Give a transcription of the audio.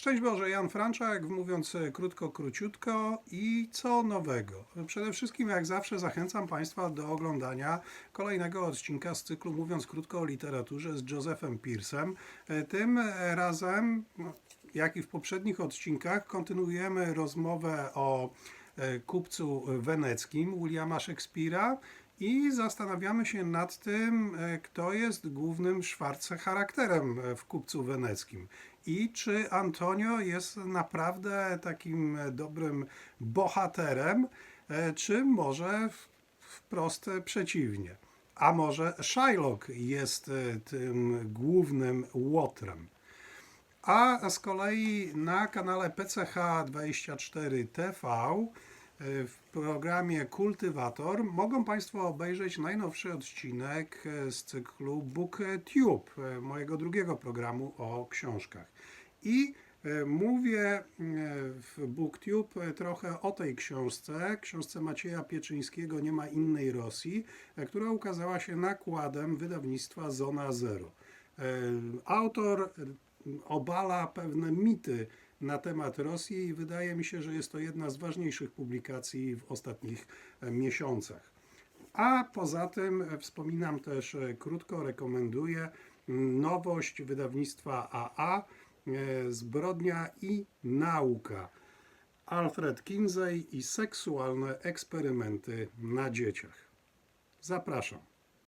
Szczęść Boże, Jan Franczak, mówiąc e, krótko, króciutko i co nowego. Przede wszystkim, jak zawsze, zachęcam Państwa do oglądania kolejnego odcinka z cyklu Mówiąc krótko o literaturze z Josephem Pearsem. E, Tym razem, no, jak i w poprzednich odcinkach, kontynuujemy rozmowę o e, kupcu weneckim Williama Szekspira i zastanawiamy się nad tym, e, kto jest głównym Schwarze charakterem e, w kupcu weneckim. I czy Antonio jest naprawdę takim e, dobrym bohaterem, czy może wprost przeciwnie. A może Shylock jest tym głównym łotrem. A z kolei na kanale PCH24 TV y, w programie Kultywator mogą Państwo obejrzeć najnowszy odcinek y, z cyklu BookTube, y, mojego drugiego programu o książkach. I mówię w BookTube trochę o tej książce, książce Macieja Pieczyńskiego Nie ma innej Rosji, która ukazała się nakładem wydawnictwa Zona Zero. Autor obala pewne mity na temat Rosji i wydaje mi się, że jest to jedna z ważniejszych publikacji w ostatnich e, miesiącach. A poza tym e, wspominam też e, krótko, rekomenduję m, nowość wydawnictwa AA Zbrodnia i nauka. Alfred Kinsey i seksualne eksperymenty na dzieciach. Zapraszam.